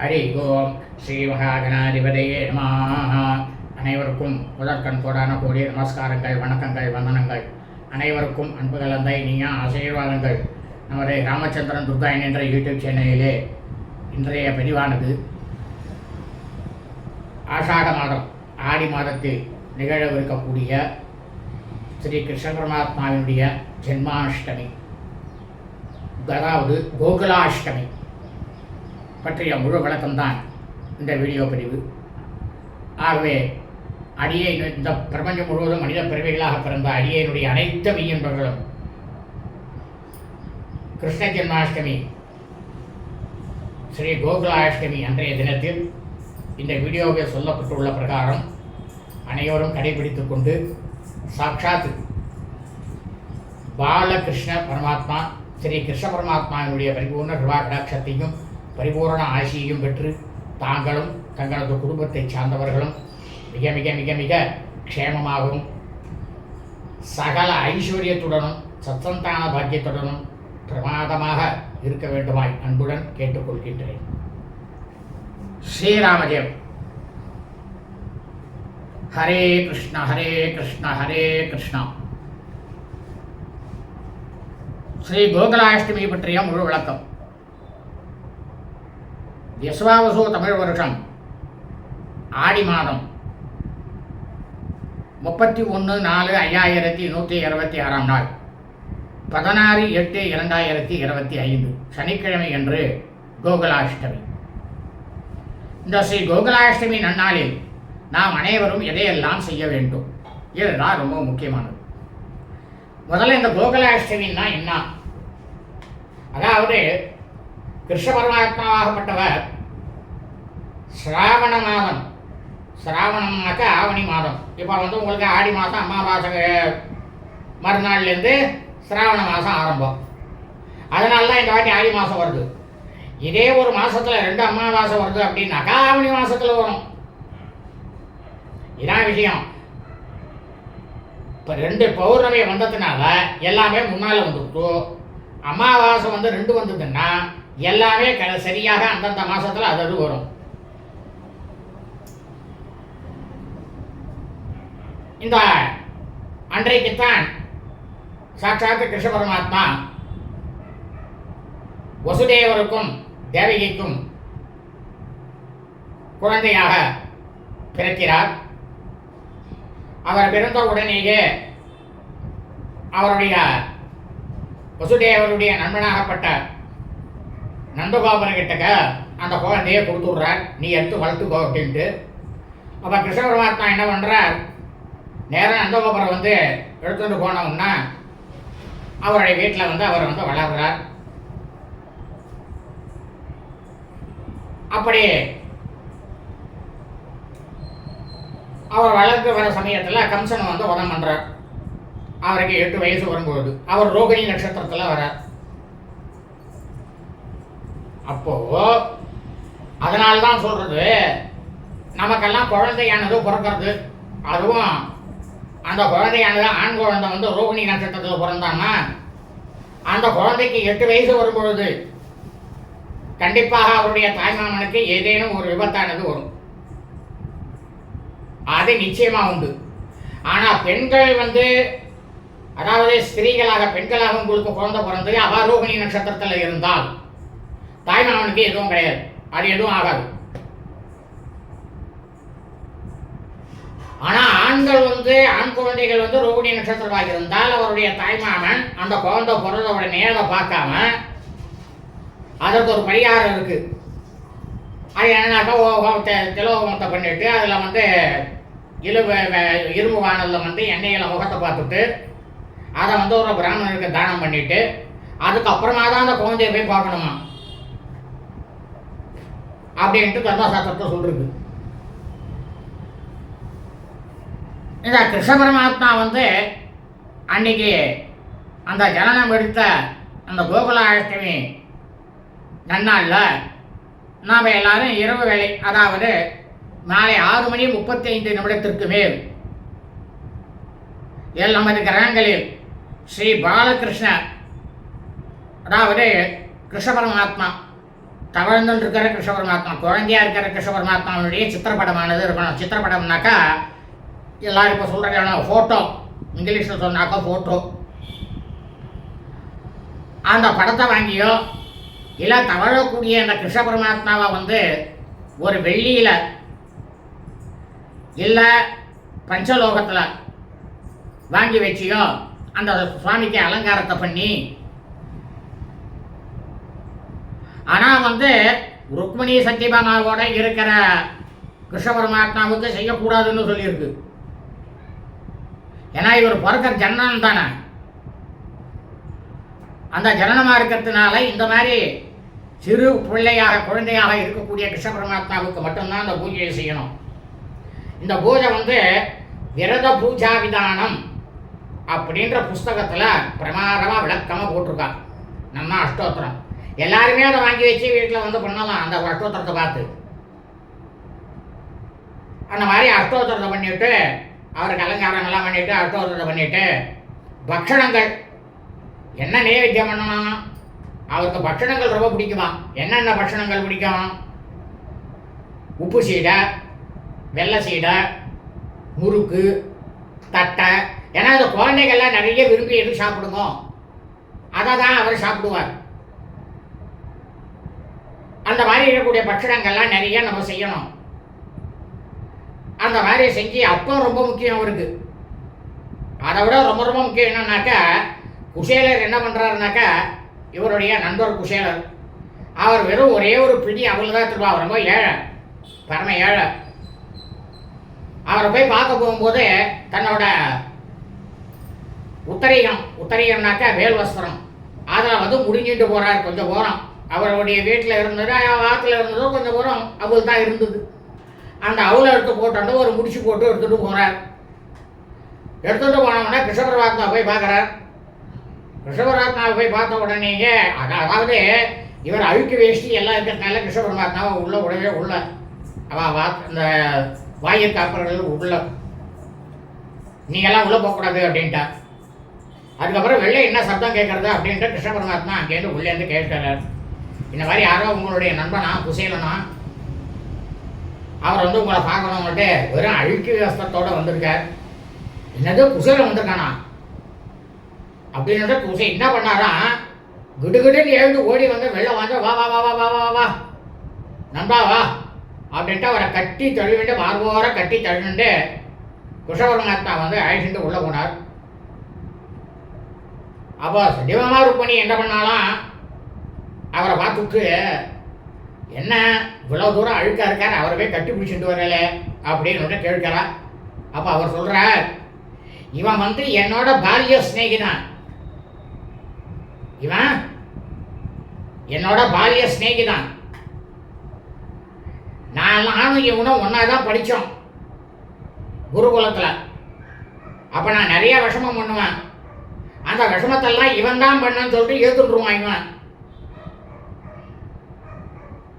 ஹரி ஓம் ஸ்ரீ மகாகணாதிபதியே நமாக அனைவருக்கும் முதற்கண் கோடான கூடிய நமஸ்காரங்கள் வணக்கங்கள் வந்தனங்கள். அனைவருக்கும் அன்பு கலந்த இனிய ஆசீர்வாதங்கள். நமது ராமச்சந்திரன் துர்காயன் என்ற யூடியூப் சேனலிலே இன்றைய பதிவானது. ஆஷாட மாதம் ஆடி மாதத்தில் நிகழவிருக்கக்கூடிய ஸ்ரீ கிருஷ்ண பரமாத்மாவினுடைய ஜென்மாஷ்டமி. அதாவது கோகுலாஷ்டமி. பற்றிய முழு விளக்கம்தான் இந்த வீடியோ பதிவு. ஆகவே அடியை இந்த பிரபஞ்சம் முழுவதும் மனித பிறவிகளாக பிறந்த அடியனுடைய அனைத்து மெய்யன்பர்களும் கிருஷ்ண ஜென்மாஷ்டமி ஸ்ரீ கோகுலாஷ்டமி அன்றைய தினத்தில் இந்த வீடியோவில் சொல்லப்பட்டுள்ள பிரகாரம் அனைவரும் கடைபிடித்து கொண்டு சாட்சாத் பாலகிருஷ்ண பரமாத்மா ஸ்ரீ கிருஷ்ண பரமாத்மாவினுடைய பரிபூர்ண கிருபா கடாட்சத்தையும் பரிபூரண ஆசியையும் பெற்று தாங்களும் தங்களது குடும்பத்தைச் சார்ந்தவர்களும் மிக மிக மிக மிக க்ஷேமமாகவும் சகல ஐஸ்வர்யத்துடனும் சத்தந்தான பாக்கியத்துடனும் பிரமாதமாக இருக்க வேண்டுமாய் அன்புடன் கேட்டுக்கொள்கின்றேன். ஸ்ரீராமஜெயம். ஹரே கிருஷ்ண ஹரே கிருஷ்ண ஹரே கிருஷ்ணா. ஸ்ரீ கோகுலாஷ்டமி பற்றிய முழு விளக்கம். விஸ்வாவசோ தமிழ் வருஷம் ஆடி மாதம் முப்பத்தி ஒன்று நாலு ஐயாயிரத்தி நூற்றி இருபத்தி ஆறாம் நாள் பதினாறு எட்டு இரண்டாயிரத்தி இருபத்தி ஐந்து சனிக்கிழமை என்று கோகுலாஷ்டமி. இந்த ஸ்ரீ கோகுலாஷ்டமி நன்னாளில் நாம் அனைவரும் எதையெல்லாம் செய்ய வேண்டும்? இதுதான் ரொம்ப முக்கியமானது. முதல்ல இந்த கோகுலாஷ்டமின்னா என்ன? அதாவது கிருஷ்ண பரமாத்மாவாகப்பட்டவர் சிராவண மாதம் சிராவணம்னாக்க ஆவணி மாதம். இப்போ வந்து உங்களுக்கு ஆடி மாதம் அமாவாசை மறுநாள்லேருந்து சிராவண மாதம் ஆரம்பம். அதனால தான் இந்த வாட்டி ஆடி மாதம் வருது. இதே ஒரு மாதத்தில் ரெண்டு அமாவாசை வருது அப்படின்னாக்கா ஆவணி மாதத்தில் வரும். இதான் விஷயம். இப்போ ரெண்டு பௌர்ணமி வந்ததுனால எல்லாமே முன்னால் வந்துருக்கும் அமாவாசை வந்து ரெண்டு வந்ததுன்னா எல்லாமே க சரியாக அந்தந்த மாதத்தில் அது அது வரும். இந்த அன்றைக்குத்தான் சாட்சாத்து கிருஷ்ண பரமாத்மா வசுதேவருக்கும் தேவகிக்கும் குழந்தையாக பிறக்கிறார். அவர் பிறந்த உடனேயே அவருடைய வசுதேவருடைய நண்பனாகப்பட்ட நந்தகோபுரகிட்டக்க அந்த குழந்தையே கொடுத்துட்றார். நீ எடுத்து வளர்த்துக்கோ அப்படின்ட்டு. அப்போ கிருஷ்ண பரமாத்மா என்ன பண்ணுறார் நேராக நந்தகோபுரம் வந்து எடுத்துகிட்டு போனோம்னா அவருடைய வீட்டில் வந்து அவர் வந்து வளர்கிறார் அப்படி அவர் வளர்த்து வர சமயத்தில் கம்சன் வந்து உதம் பண்ணுறார் அவருக்கு எட்டு வயசு வரும்போது அவர் ரோகிணி நட்சத்திரத்தில் வரார் அப்போ அதனால தான் சொல்றது நமக்கெல்லாம் குழந்தையானது பிறக்கிறது. அதுவும் அந்த குழந்தையானது ஆண் குழந்தை வந்து ரோகிணி நட்சத்திரத்தில் பிறந்தான்னா அந்த குழந்தைக்கு எட்டு வயசு வரும்பொழுது கண்டிப்பாக அவருடைய தாய்மாமனுக்கு ஏதேனும் ஒரு விபத்தானது வரும். அது நிச்சயமா உண்டு. ஆனா பெண்கள் வந்து அதாவது ஸ்திரீகளாக பெண்களாக உங்களுக்கு குழந்தை பிறந்து அவாரோகிணி நட்சத்திரத்தில் இருந்தால். தாய்மானவனுக்கு எதுவும் கிடையாது. அது எதுவும் ஆகாது. ஆனா ஆண்கள் வந்து ஆண் குழந்தைகள் வந்து ரோகிணி நட்சத்திரமாக இருந்தால் அவருடைய தாய்மாமன் அந்த குழந்தை பிறந்த உடனே அதை பார்க்காம அதற்கு ஒரு பரிகாரம் இருக்கு. அது என்னன்னாக்கா ஓகத்தை திலோகமத்தை பண்ணிட்டு அதில் வந்து இலு இரும்பு வானலில் வந்து எண்ணெயில் முகத்தை பார்த்துட்டு அதை வந்து ஒரு பிராமணருக்கு தானம் பண்ணிட்டு அதுக்கப்புறமா தான் அந்த குழந்தைய போய் பார்க்கணுமா? அப்படின்ட்டு தர்மசாஸ்திரத்தை சொல்றது. இந்த கிருஷ்ண பரமாத்மா வந்து அன்னைக்கு அந்த ஜனனம் எடுத்த அந்த கோகுலாஷ்டமி நன்னாளில் நாம் எல்லாரும் இரவு வேலை அதாவது மாலை ஆறு மணி முப்பத்தைந்து நிமிடத்திற்கு மேல் எல் நமது கிரகங்களில் ஸ்ரீ பாலகிருஷ்ண அதாவது கிருஷ்ண பரமாத்மா தவழ்ந்துட்டு இருக்கிற கிருஷ்ண பரமாத்மா குழந்தையா இருக்கிற கிருஷ்ண பரமாத்மாவுடைய சித்திரப்படமானது இருக்கணும். சித்திரப்படம்னாக்கா எல்லாரும் இப்போ சொல்கிறாங்க ஃபோட்டோ இங்கிலீஷில் சொன்னாக்கா ஃபோட்டோ அந்த படத்தை வாங்கியோ இல்லை தவழக்கூடிய அந்த கிருஷ்ண பரமாத்மாவை வந்து ஒரு வெள்ளியில் இல்லை பஞ்சலோகத்தில் வாங்கி வச்சியோ அந்த சுவாமிக்கு அலங்காரத்தை பண்ணி ஆனால் வந்து ருக்மிணி சத்தியபாமாவோட இருக்கிற கிருஷ்ண பரமாத்மாவுக்கு செய்யக்கூடாதுன்னு சொல்லியிருக்கு. ஏன்னா இவர் பிறக்கிற ஜனனம் தானே. அந்த ஜனனமாக இருக்கிறதுனால இந்த மாதிரி சிறு பிள்ளையாக குழந்தையாக இருக்கக்கூடிய கிருஷ்ண பரமாத்மாவுக்கு மட்டும்தான் அந்த பூஜையை செய்யணும். இந்த பூஜை வந்து விரத பூஜா விதானம் அப்படின்ற புஸ்தகத்தில் பிரமாதமாக விளக்கமாக போட்டிருக்கா நம்ம அஷ்டோத்திரம். எல்லாருமே அதை வாங்கி வச்சு வீட்டில் வந்து பண்ணலாம். அந்த அஷ்டோத்திரத்தை பார்த்து. அந்த மாதிரி அஷ்டோத்திரத்தை பண்ணிவிட்டு அவருக்கு அலங்காரங்கள்லாம் பண்ணிவிட்டு அஷ்டோத்திரத்தை பண்ணிவிட்டு பக்ஷணங்கள். என்ன நைவேத்தியம் பண்ணணும்? அவருக்கு பட்சணங்கள் ரொம்ப பிடிக்குமா? என்னென்ன பட்சணங்கள் பிடிக்கும்? உப்பு சீடை வெள்ளை சீடை முறுக்கு தட்டை. ஏன்னா அந்த குழந்தைகள்லாம் நிறைய விரும்பி எடுத்து சாப்பிடுங்க. அதை தான் அவர் சாப்பிடுவார். அந்த மாதிரி இருக்கக்கூடிய பட்சணங்கள்லாம் நிறைய நம்ம செய்யணும். அந்த மாதிரி செஞ்சு அப்பம் ரொம்ப முக்கியம் அவருக்கு அதை விட ரொம்ப ரொம்ப முக்கியம் என்னன்னாக்கா குசேலர் என்ன பண்ணுறாருனாக்கா இவருடைய நண்பர் குசேலர் அவர் வெறும் ஒரே ஒரு பிடி அவள் தான் திரும்ப அவர் ரொம்ப ஏழை பரம ஏழை. அவரை போய் பார்க்க போகும்போது தன்னோட உத்தரீகம் உத்தரீகம்னாக்கா வேல் வஸ்திரம். அதில் வந்து முடிஞ்சிட்டு போகிறார் கொஞ்சம் போகிறோம் அவருடைய வீட்டில் இருந்தது ஆற்றுல இருந்ததோ கொஞ்சம் தூரம் அவள் தான் இருந்தது. அந்த அவளை எடுத்து போட்டு ஒரு முடிச்சு போட்டு எடுத்துகிட்டு போகிறார் எடுத்துகிட்டு போனோம்னா கிருஷ்ணபிரபாத்மா போய் பார்க்குறார். கிருஷ்ணபரமாத்மாவை போய் பார்த்த உடனேயே அதாவது இவர் அழுக்கு வேஷ்டி எல்லாம் இருக்கிறதுனால கிருஷ்ணபரமாத்மாவை உள்ள உடனே உள்ள அவள் வா இந்த வாயு காப்பர்கள் உள்ள நீங்கெல்லாம் உள்ளே போகக்கூடாது அப்படின்ட்டா. அதுக்கப்புறம் வெளில என்ன சப்தம் கேட்கறது அப்படின்ட்டு கிருஷ்ண பரமாத்மா அங்கேருந்து உள்ளேருந்து கேட்கிறார். இந்த மாதிரி யாரோ உங்களுடைய நண்பனா குசேலனா அவர் வந்து உங்களை பார்க்கணும்னுட்டு வெறும் அழுக்கு வஸ்திரத்தோட வந்திருக்கார். என்னது குசேலம் வந்திருக்கானா? அப்படின்னு குசை என்ன பண்ணாரா கிடுகிடுன்னு எழுந்து ஓடி வந்து வெளில வாங்க வா வா வா வா வா வா வா. நண்பா வா அப்படின்ட்டு அவரை கட்டி தழுவிட்டு மார்போர கட்டி தழுவிட்டு குஷபரமாத்மா வந்து அழைச்சிட்டு உள்ளே போனார். அப்போ சத்தியமா ருக்மணி என்ன பண்ணாலாம் அவரை பார்த்துட்டு என்ன இவ்வளோ தூரம் அழுக்கா இருக்கார்? அவரை போய் கட்டி பிடிச்சிட்டு வரல அப்படின்னு கேட்கிறா அப்போ அவர் சொல்கிறார் இவன் வந்து என்னோட பால்ய சிநேகிதான். இவன் என்னோட பால்ய சிநேகிதான். நான் நானும் இவனும் ஒன்றா தான் படித்தோம் குருகுலத்தில். அப்போ நான் நிறைய விஷமம் பண்ணுவேன். அந்த விஷமத்தெல்லாம் இவன் தான் பண்ணன்னு சொல்லிட்டு ஏற்றுட்டுருவான் இவன்.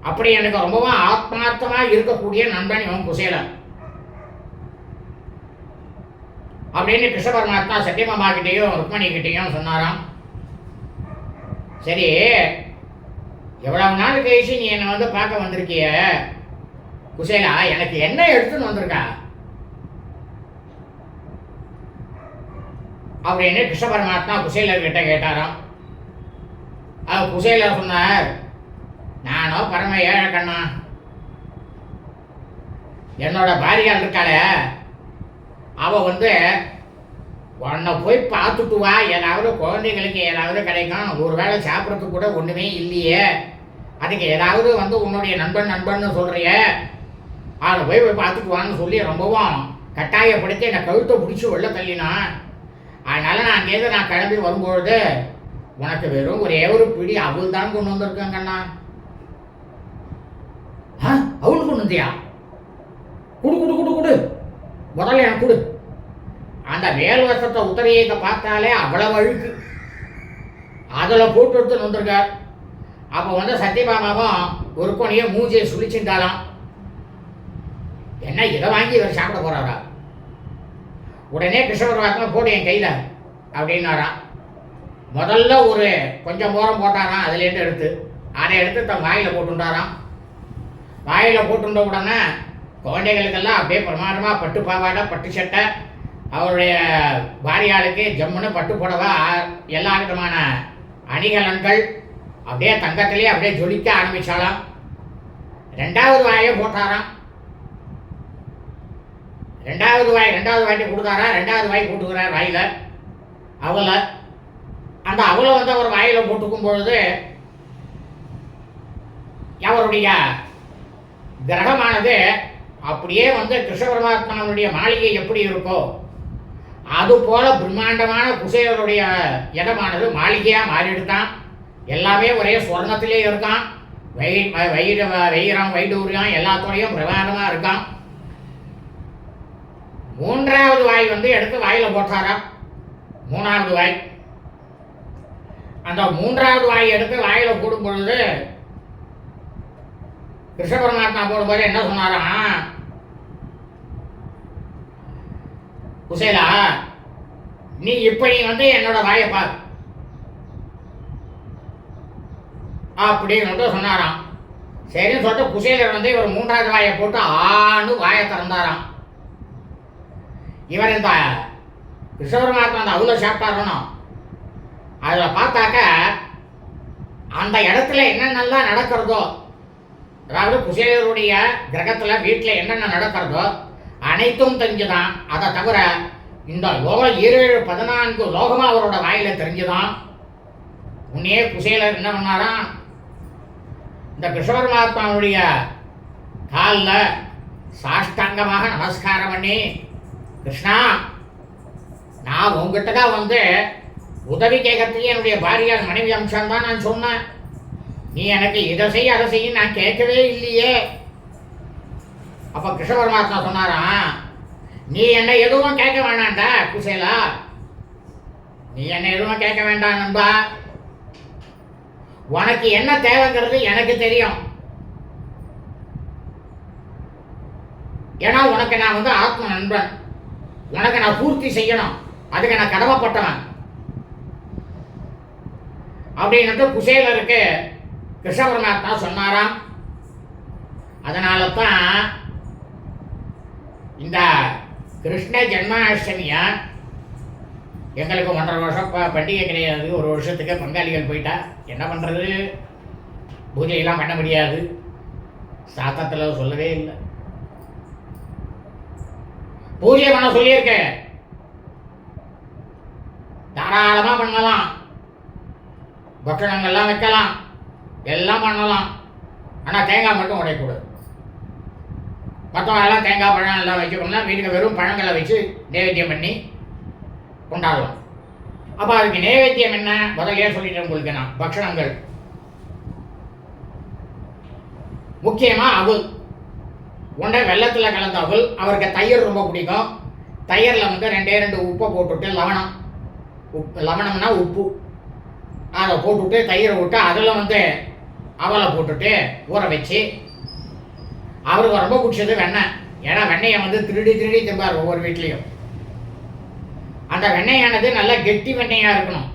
அப்படி எனக்கு ரொம்பவும் ஆத்மார்த்தமாக இருக்கக்கூடிய நண்பன் இவன் குசேலன். அப்படின்னு கிருஷ்ண பரமாத்மா சத்தியமாமா கிட்டேயும் ருக்மணி கிட்டேயும் சொன்னாராம். சரி எவ்வளவு நாள் கழிச்சு நீ என்னை வந்து பார்க்க வந்திருக்கிய? குசேலா எனக்கு என்ன எடுத்துன்னு வந்திருக்கா? அப்படின்னு கிருஷ்ண பரமாத்மா குசேலர் கிட்ட கேட்டாராம். அவர் குசேலர் சொன்னார் நானோ பரம ஏழை கண்ணா. என்னோட பாரியால் இருக்காளே. அவ வந்து உன்னை போய் பார்த்துட்டு வா. ஏதாவது குழந்தைங்களுக்கு ஏதாவது கிடைக்கும். ஒரு வேளை சாப்பிட்றதுக்கு கூட ஒன்றுமே இல்லையே. அதுக்கு ஏதாவது வந்து உன்னுடைய நண்பன் நண்பன்னு சொல்கிறிய அவனை போய் போய் பார்த்துட்டு வான்னு சொல்லி ரொம்பவும் கட்டாயப்படுத்தி என்னை கழுத்தை பிடிச்சி உள்ள தள்ளினான் அதனால் நான் அங்கேருந்து நான் கிளம்பி வரும்பொழுது உனக்கு வெறும் ஒரே ஒரு பிடி அவள் தான் கொண்டு வந்திருக்கேங்கண்ணா கண்ணா ஆ வந்தியா? குடு குடு குடு குடு. முதல்ல எனக்கு கொடு. அந்த மேல் வசத்தை உத்தரையை பார்த்தாலே அவ்வளவு அழுக்கு. அதில் போட்டு எடுத்து வந்திருக்கார். அப்போ வந்து சத்யபாமாவும் ஒரு கொனையை மூஞ்சியை சுழிச்சுட்டாலாம் என்ன இதை வாங்கி இவர் சாப்பிட போகிறாரா உடனே கிருஷ்ணபரமாத்மா போடு என் கையில் அப்படின்னாராம். முதல்ல ஒரு கொஞ்சம் ஓரம் போட்டாராம் அதுலேருந்து எடுத்து. அதை எடுத்து தன் வாயில் போட்டுட்டாராம் வாயில் போட்டுருந்த உடனே குழந்தைகளுக்கெல்லாம் அப்படியே பிரமாதமாக பட்டு பாவாடை பட்டு சட்டை அவருடைய பாரியாளுக்கு ஜம்முன்னு பட்டு புடவை எல்லா விதமான அணிகலன்கள் அப்படியே தங்கத்திலே அப்படியே ஜொலிக்க ஆரம்பிச்சாலாம் ரெண்டாவது வாயை போட்டாராம். ரெண்டாவது வாய் ரெண்டாவது வாய்க்கு கொடுத்தாரா? ரெண்டாவது வாய் போட்டுக்கிறார் வாயில். அவளை அந்த அவளை வந்து அவர் வாயில் போட்டுக்கும் பொழுது அவருடைய கிரகமானது அப்படியே வந்து கிருஷ்ண பரமாத்மாவுடைய மாளிகை எப்படி இருக்கோ அது போல பிரம்மாண்டமான குசேலருடைய இடமானது மாளிகையாக மாறிடுதான். எல்லாமே ஒரே சொர்ணத்திலே இருக்கான். வை வைர வைரம் வைடூரியம் எல்லாத்தோடையும் பிரமாண்டமாக இருக்கான். மூன்றாவது வாய் வந்து எடுத்து வாயில் போட்டாராம் மூணாவது வாய். அந்த மூன்றாவது வாய் எடுத்து வாயில் போடும் பொழுது கிருஷ்ண பரமாத்மா போடும்போது என்ன சொன்னாராம் குசேலா நீ இப்ப நீ வந்து என்னோட வாயை பார். அப்படின்னு சொன்னாராம். சரின்னு சொல்லிட்டு குசேலர் வந்து இவர் மூன்றாவது வாயை போட்டு ஆண்டு வாயை திறந்தாராம். இவர் இந்த கிருஷ்ண அந்த அவுல சாப்பிட்டாரணும் அதில் பார்த்தாக்க அந்த இடத்துல என்னென்னலாம் நடக்கிறதோ அதாவது குசேலருடைய கிரகத்தில் வீட்டில் என்னென்ன நடக்கிறதோ அனைத்தும் தெரிஞ்சுதான். அதை தவிர இந்த லோகம் ஏழு பதினான்கு லோகமா அவரோட வாயில தெரிஞ்சுதான். உன்னே குசேலர் என்ன பண்ணாராம் இந்த கிருஷ்ண பரமாத்மாவுடைய காலில் சாஷ்டாங்கமாக நமஸ்காரம் பண்ணி கிருஷ்ணா நான் உங்ககிட்ட தான் வந்து உதவி கேட்கறதுக்கு என்னுடைய பாரியார் மனைவி அம்சம் தான் நான் சொன்னேன். நீ எனக்கு இதை செய்ய அதை செய்ய நான் கேட்கவே இல்லையே. அப்ப கிருஷ்ண பரமாத்மா சொன்னாராம் நீ என்ன எதுவும் கேட்க வேண்டாம்டா குசேலா. நீ என்னை எதுவும் கேட்க வேண்டாம் நண்பா. உனக்கு என்ன தேவைங்கிறது எனக்கு தெரியும். ஏன்னா உனக்கு நான் வந்து ஆத்ம நண்பன். உனக்கு நான் பூர்த்தி செய்யணும். அதுக்கு நான் கடமைப்பட்டவன். அப்படின்னுட்டு குசேலருக்கு கிருஷ்ண பரமாத்மா சொன்னாராம். அதனால தான் இந்த கிருஷ்ண ஜென்மாஷ்டமியா எங்களுக்கு ஒன்றரை வருஷம் பண்டிகை கிடையாது. ஒரு வருஷத்துக்கு பங்காளிகள் போயிட்டா என்ன பண்ணுறது பூஜையெல்லாம் பண்ண முடியாது. சாத்தத்தில் சொல்லவே இல்லை. பூஜை பண்ண சொல்லியிருக்கேன் தாராளமாக பண்ணலாம். பக்ஷணங்கள்லாம் வைக்கலாம். எல்லாம் பண்ணலாம். ஆனால் தேங்காய் மட்டும் உடையக்கூடாது. மற்றவங்கெல்லாம் தேங்காய் பழம் எல்லாம் வச்சுக்கணும்னா வீட்டுக்கு வெறும் பழங்களை வச்சு நைவேத்தியம் பண்ணி கொண்டாடலாம். அப்போ அதுக்கு நைவேத்தியம் என்ன? முதல்லயே சொல்லிட்டேன் உங்களுக்கு நான். பக்ஷணங்கள். முக்கியமாக அவல் உண்டை வெள்ளத்தில் கலந்த அவல் அவருக்கு தயிர் ரொம்ப பிடிக்கும். தயிரில் வந்து ரெண்டே ரெண்டு உப்பை போட்டுவிட்டு லவணம். உப்பு லவணம்னா உப்பு. அதை போட்டுவிட்டு தயிரை விட்டு அதில் வந்து அவலை போட்டுட்டு ஊற வச்சு அவருக்கு ரொம்ப பிடிச்சது வெண்ணெய். ஏன்னா வெண்ணெயை வந்து திருடி திருடி திம்பார் ஒவ்வொரு வீட்லேயும். அந்த வெண்ணெயானது நல்லா கெட்டி வெண்ணெயாக இருக்கணும்.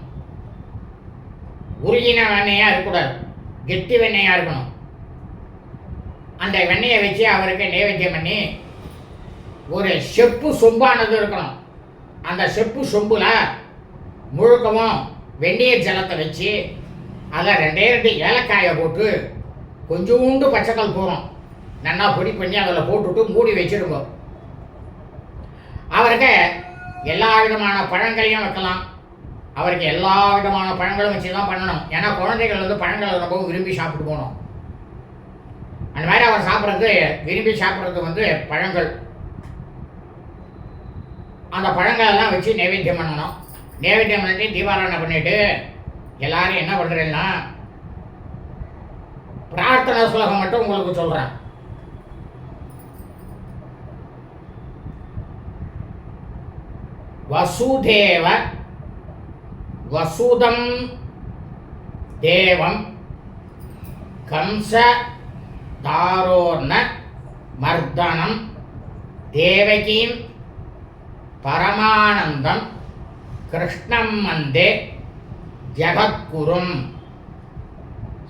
உருகின வெண்ணெயாக இருக்கக்கூடாது. கெட்டி வெண்ணெயாக இருக்கணும். அந்த வெண்ணெயை வச்சு அவருக்கு நைவேத்தியம் பண்ணி ஒரு செப்பு சொம்பானது இருக்கணும். அந்த செப்பு சொம்பில் முழுக்கவும் வெந்நீர் ஜலத்தை வச்சு அதில் ரெண்டே ரெண்டு ஏலக்காயை போட்டு கொஞ்சோண்டு பச்சைக்கல் போகிறோம் நல்லா பொடி பண்ணி அதில் போட்டுட்டு மூடி வச்சிருங்க. அவருக்கு எல்லா விதமான பழங்களையும் வைக்கலாம். அவருக்கு எல்லா விதமான பழங்களும் வச்சு தான் பண்ணணும். ஏன்னா குழந்தைகள் வந்து பழங்களை ரொம்ப விரும்பி சாப்பிட்டு போகணும். அந்த மாதிரி அவர் சாப்பிட்றது விரும்பி சாப்பிட்றது வந்து பழங்கள். அந்த பழங்களெல்லாம் வச்சு நைவேத்தியம் பண்ணணும். நைவேத்தியம் பண்ணிட்டு தீபாராதனை பண்ணிவிட்டு எல்லாரும் என்ன பண்ணுறேன்னா பிரார்த்தனா சுலகம் மட்டும் உங்களுக்கு சொல்கிறேன் வசுதேவ வசுதம் தேவம் கம்ச தாரோர்ண மர்தனம் தேவகீம் பரமானந்தம் கிருஷ்ணம் மந்தே जगत्कुरुन्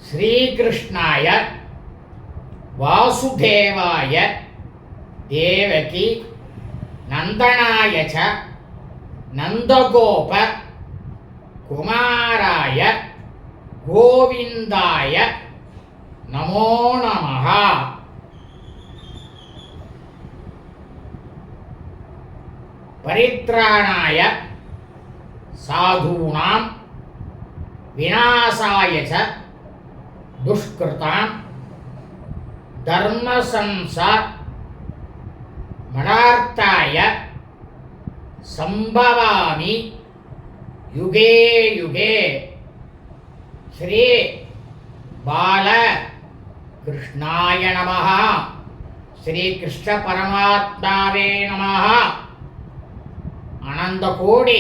श्रीकृष्णाय वासुदेवाय देवकी नन्दनाय च नन्दगोपकुमाराय गोविन्दाय नमो नमः। परित्राणाय साधूनां விநாசாய ச துஷ்கிருதாம் தர்மசம்ச மடார்த்தாய சம்பவாமி யுகே யுகே ஸ்ரீ பால கிருஷ்ணாய நம ஸ்ரீ கிருஷ்ண பரமாத்மாவே நம அனந்த கோடி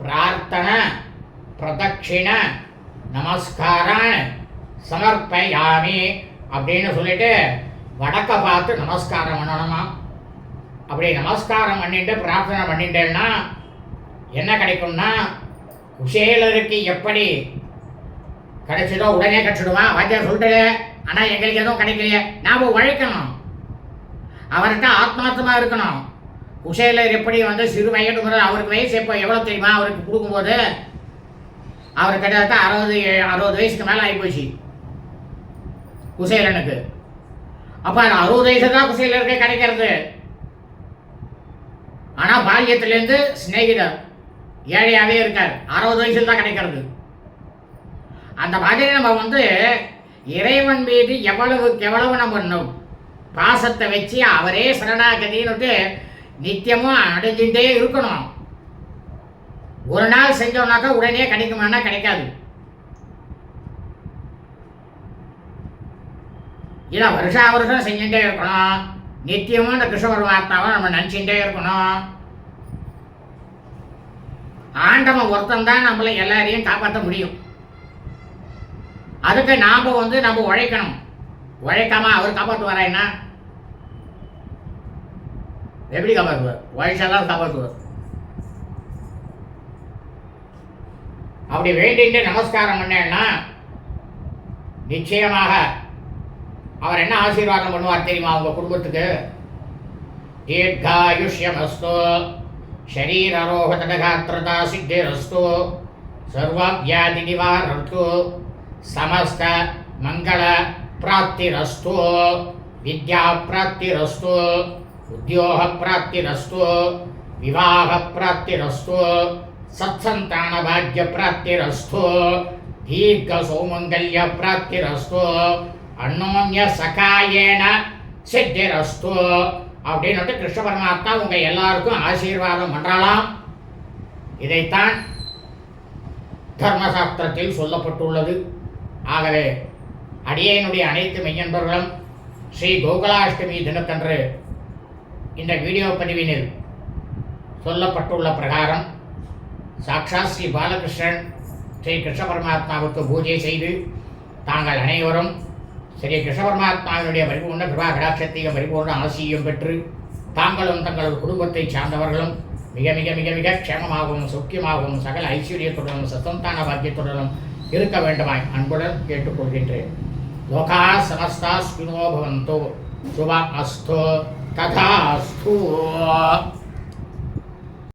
பிரார்த்தனை பிரதட்சிண நமஸ்காரான் சமர்ப்பயாமி அப்படின்னு சொல்லிட்டு வடக்க பார்த்து நமஸ்காரம் பண்ணணுமா? அப்படி நமஸ்காரம் பண்ணிட்டு பிரார்த்தனை பண்ணிட்டேன்னா என்ன கிடைக்கும்னா குசேலருக்கு எப்படி கிடைச்சதோ உடனே கிடைச்சிடுவான் வாத்தியார் சொல்லிட்டு ஆனால் எங்களுக்கு எதுவும் கிடைக்கலையே. நாம் உழைக்கணும். அவர்கிட்ட ஆத்மாத்தமாக இருக்கணும். குசேலர் எப்படி வந்து சிறு வயது அவருக்கு வயசு எப்போ எவ்வளோ தெரியுமா? அவருக்கு கொடுக்கும்போது அவர் கிட்டத்தட்ட அறுபது அறுபது வயசுக்கு மேலே ஆகிப்போச்சு குசேலனுக்கு. அப்போ அந்த அறுபது வயசு தான் குசேலருக்கு கிடைக்கிறது. ஆனால் பால்யத்திலேருந்து சிநேகிதர் ஏழையாகவே இருக்கார். அறுபது வயசுல தான் கிடைக்கிறது. அந்த மாதிரி நம்ம வந்து இறைவன் மீது எவ்வளவுக்கு எவ்வளவு நம்ம ந- பாசத்தை வச்சு அவரே சரணாகதின்னு நித்தியமும் அடைஞ்சுட்டே இருக்கணும். ஒரு நாள் செஞ்சோம்னாக்கா உடனே கிடைக்குமானா கிடைக்காது. இதை வருஷா வருஷம் செஞ்சுட்டே இருக்கணும். நித்தியமும் இந்த கிருஷ்ண பரமாத்மாவை நம்ம நினச்சிட்டே இருக்கணும். ஆண்டவன் ஒருத்தன் தான் நம்மளை எல்லாரையும் காப்பாற்ற முடியும். அதுக்கு நாம் வந்து நம்ம உழைக்கணும். உழைக்காம அவர் காப்பாற்றுவாரா என்ன? எப்படி காப்பாற்றுவார் உழைச்சாதான் காப்பாற்றுவார் அப்படி வேண்டிட்டு நமஸ்காரம் பண்ணேன்னா நிச்சயமாக அவர் என்ன ஆசீர்வாதம் பண்ணுவார் தெரியுமா உங்கள் குடும்பத்துக்கு? தீர்காயுஷ்யமஸ்தோ ஷரீரரோக தடகாத்திரதா சித்திரஸ்தோ சர்வவியாதி நிவாரணத்து சமஸ்த மங்கள பிராப்திரஸ்து வித்யா பிராப்திரஸ்து உத்தியோக பிராப்திரஸ்து விவாக பிராப்திரஸ்து ಸತ್ಸಂತಾನ ಭಾಗ್ಯ ಪ್ರಾಪ್ತಿರಸ್ತು ದೀರ್ಘ ಸೌಮಂಗಲ್ಯ ಪ್ರಾಪ್ತಿರಸ್ತು அன்னோன்ய சகாயேன சித்திரஸ்து அப்படின்னுட்டு கிருஷ்ண பரமாத்மா உங்கள் எல்லாருக்கும் ஆசீர்வாதம் பண்ணலாம் இதைத்தான் தர்மசாஸ்திரத்தில் சொல்லப்பட்டுள்ளது. ஆகவே அடியனுடைய அனைத்து மெய்யன்பர்களும் ஸ்ரீ கோகுலாஷ்டமி தினத்தன்று இந்த வீடியோ பதிவினில் சொல்லப்பட்டுள்ள பிரகாரம் சாக்ஷாத் ஸ்ரீ பாலகிருஷ்ணன் ஸ்ரீ கிருஷ்ண பரமாத்மாவுக்கு பூஜை செய்து தாங்கள் அனைவரும் ஸ்ரீ கிருஷ்ண பரமாத்மாவினுடைய பரிபூர்ண கிருபா கடாட்சத்தையும் பரிபூர்ண ஆசியும் பெற்று தாங்களும் தங்களது குடும்பத்தை சார்ந்தவர்களும் மிக மிக மிக மிக க்ஷேமமாகவும் சௌக்கியமாகவும் சகல ஐஸ்வர்யத்துடனும் சத்தந்தான பாக்கியத்துடனும் இருக்க வேண்டுமாய் அன்புடன் கேட்டுக்கொள்கின்றேன். லோகா சமஸ்தா ஸ்வினோ பவந்தோ. சுப அஸ்தோ ததா அஸ்தோ